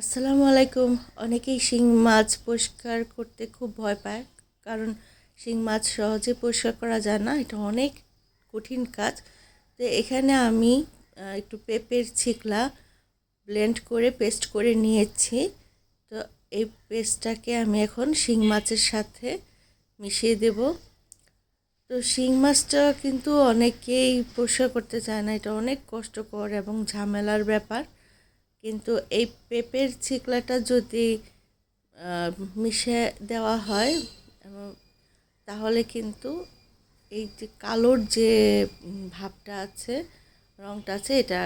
আসসালামু আলাইকুম। অনেকেই শিং মাছ পরিষ্কার করতে খুব ভয় পায়, কারণ শিং মাছ সহজে পরিষ্কার করা যায় না, এটা অনেক কঠিন কাজ। তো এখানে আমি একটু পেঁপের ছিকলা ব্লেন্ড করে, পেস্ট করে নিয়েছি। তো এই পেস্টটাকে আমি এখন শিং মাছের সাথে মিশিয়ে দেব। তো শিং মাছটা কিন্তু অনেকেই পরিষ্কার করতে চায় না, এটা অনেক কষ্টকর এবং ঝামেলার ব্যাপার। কিন্তু এই পেঁপের ছিকলাটা যদি মিশে দেওয়া হয় তাহলে কিন্তু এই যে কালোর যে ভাবটা আছে রঙটা আছে, এটা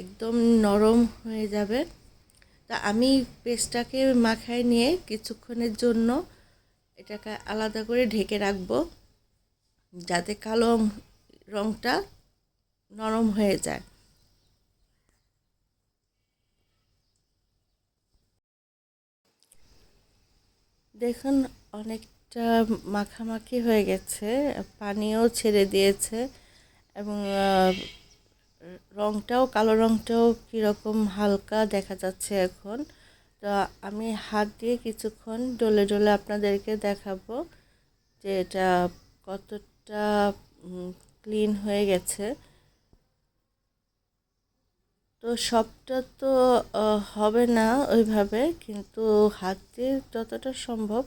একদম নরম হয়ে যাবে। তা আমি পেস্টটাকে মাখায় নিয়ে কিছুক্ষণের জন্য এটাকে আলাদা করে ঢেকে রাখব, যাতে কালো রঙটা নরম হয়ে যায়। দেখুন, অনেকটা মাখামাখি হয়ে গেছে, পানিও ছেড়ে দিয়েছে এবং রংটাও, কালো রংটাও কীরকম হালকা দেখা যাচ্ছে এখন। তো আমি হাত দিয়ে কিছুক্ষণ ডলে ডলে আপনাদেরকে দেখাবো যে এটা কতটা ক্লিন হয়ে গেছে। তো সবটা তো হবে না ওইভাবে, কিন্তু হাত দিয়ে যতটা সম্ভব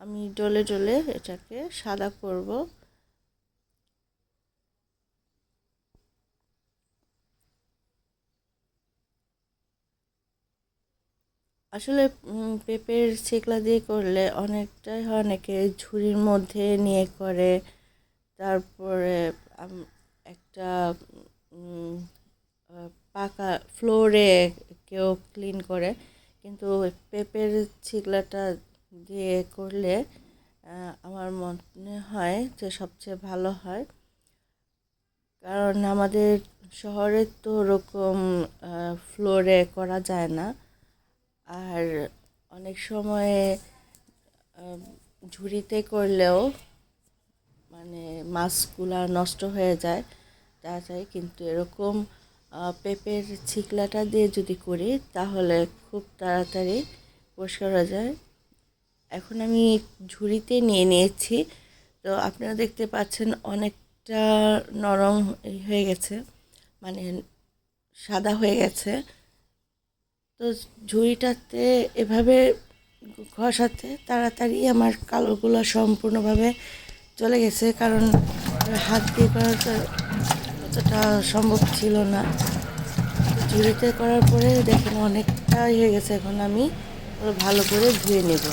আমি ডলে ডলে এটাকে সাদা করব। আসলে পেঁপের ছেকলা দিয়ে করলে অনেকটাই হয়, অনেকে ঝুড়ির মধ্যে নিয়ে করে, তারপরে একটা পাকা ফ্লোরে কেউ ক্লিন করে, কিন্তু পেঁপের ছিগলাটা দিয়ে করলে আমার মনে হয় যে সবচেয়ে ভালো হয়। কারণ আমাদের শহরে তো ওরকম ফ্লোরে করা যায় না। আর অনেক সময়ে ঝুড়িতে করলেও মানে মাছগুলা নষ্ট হয়ে যায় তাড়াতাড়ি কিন্তু এরকম পেঁপের ছিকলাটা দিয়ে যদি করি, তাহলে খুব তাড়াতাড়ি পরিষ্কার হয়ে যায়। এখন আমি ঝুড়িতে নিয়ে নিয়েছি। তো আপনারা দেখতে পাচ্ছেন অনেকটা নরম হয়ে গেছে মানে সাদা হয়ে গেছে। তো ঝুড়িটাতে এভাবে ঘষাতে তাড়াতাড়ি আমার কালোগুলো সম্পূর্ণভাবে চলে গেছে, কারণ হাত দিয়ে করা তো অতটা সম্ভব ছিল না। ঝুড়িতে করার পরে দেখেন অনেকটাই হয়ে গেছে। এখন আমি ভালো করে ধুয়ে নেব।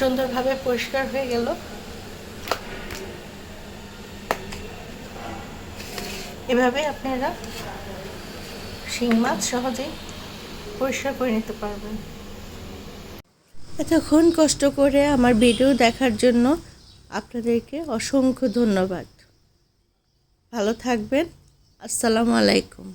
সুন্দরভাবে পরিষ্কার হয়ে গেল। এভাবে আপনারা শিং মাছ সহজেই পরিষ্কার করে নিতে পারবেন। এতক্ষণ কষ্ট করে আমার ভিডিও দেখার জন্য আপনাদেরকে অসংখ্য ধন্যবাদ। ভালো থাকবেন। আসসালামু আলাইকুম।